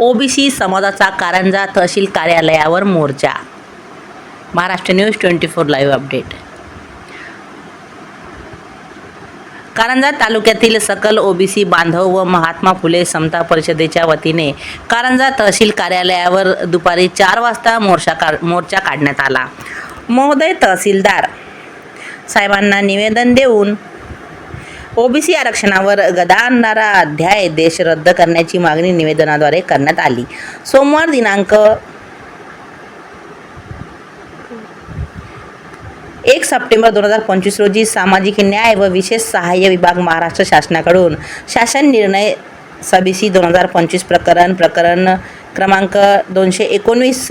OBC समाजाचा कारंजा तहसील कार्यालयावर मोर्चा. Maharashtra news twenty four live update Karanja तालुक्यातील सकल ओबीसी बांधव व महात्मा फुले समता परिषदेच्या वतीने कारंजा तहसील कार्यालयावर दुपारी चार वाजता मोर्चा का मोर्चा काढण्यात आला. महोदय तहसीलदार साहेबांना निवेदन देऊन ओबीसी आरक्षणावर गदा आणणारा अध्याय देश रद्द करण्याची मागणी निवेदनाद्वारे करण्यात आली. सोमवार दिनांक एक सप्टेंबर दोन हजार पंचवीस रोजी सामाजिक न्याय व विशेष सहाय्य विभाग महाराष्ट्र शासनाकडून शासन निर्णय सबिसी दोन हजार पंचवीस प्रकरण प्रकरण क्रमांक दोनशे एकोणवीस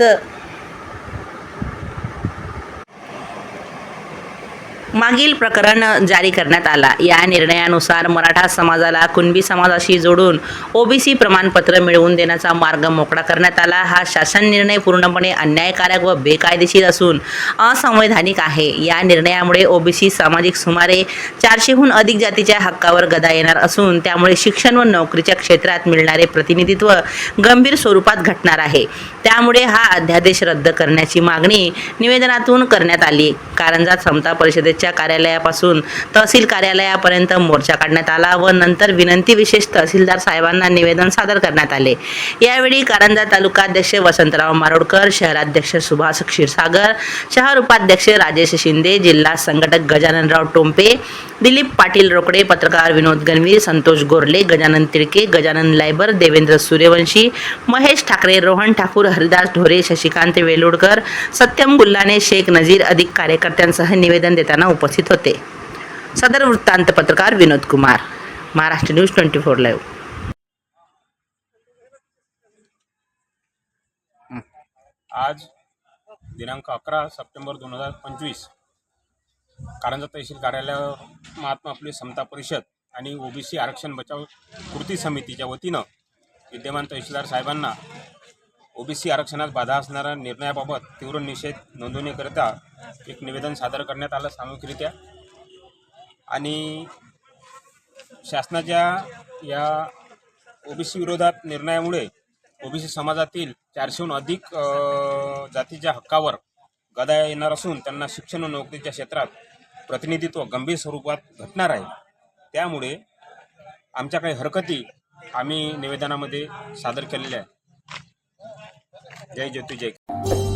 मागील प्रकरण जारी करण्यात आला. या निर्णयानुसार मराठा समाजाला कुणबी समाजाशी जोडून ओबीसी प्रमाणपत्र मिळवून देण्याचा मार्ग मोकळा करण्यात आला. हा शासन निर्णय पूर्णपणे अन्यायकारक व बेकायदेशीर असून असंवैधानिक आहे. या निर्णयामुळे ओबीसी सामाजिक सुमारे चारशेहून अधिक जातीच्या हक्कावर गदा येणार असून त्यामुळे शिक्षण व नोकरीच्या क्षेत्रात मिळणारे प्रतिनिधित्व गंभीर स्वरूपात घटणार आहे. त्यामुळे हा अध्यादेश रद्द करण्याची मागणी निवेदनातून करण्यात आली. कारंजा समता परिषदेत परिषदेच्या कार्यालयापासून तहसील कार्यालयापर्यंत मोर्चा काढण्यात आला व नंतर विनंती विशेष तहसीलदार साहेबांना निवेदन सादर करण्यात आले. यावेळी कारंजा तालुकाध्यक्ष वसंतराव मारोडकर शहराध्यक्ष सुभाष क्षीरसागर शहर उपाध्यक्ष राजेश शिंदे जिल्हा संघटक गजाननराव टोंपे दिलीप पाटील रोकडे पत्रकार विनोद गणवीर संतोष गोरले गजानन तिडके गजानन लायबर देवेंद्र सूर्यवंशी महेश ठाकरे रोहन ठाकूर हरिदास ढोरे शशिकांत वेलुडकर सत्यम गुल्लाने शेख नजीर अधिक कार्यकर्त्यांसह निवेदन देताना उपस्थित होते. सदर वृत्तांत पत्रकार Vinod Kumar. Maharashtra news twenty four live. आज दिनांक अकरा सप्टेंबर दोन हजार पंचवीस कारंजा तहसील कार्यालय महात्मा फुले समता परिषद आणि ओबीसी आरक्षण बचाव कृती समितीच्या वतीनं विद्यमान तहसीलदार साहेबांना ओबीसी आरक्षणात बाधा असणाऱ्या निर्णयाबाबत तीव्र निषेध नोंदवण्याकरिता एक निवेदन सादर करण्यात आलं सामूहिकरित्या. आणि शासनाच्या या ओबीसी विरोधात निर्णयामुळे ओबीसी समाजातील चारशेहून अधिक जातीच्या हक्कावर गदा येणार असून त्यांना शिक्षण व नोकरीच्या क्षेत्रात प्रतिनिधित्व गंभीर स्वरूपात घटणार आहे. त्यामुळे आमच्या काही हरकती आम्ही निवेदनामध्ये सादर केलेल्या आहेत. जय ज्योती जय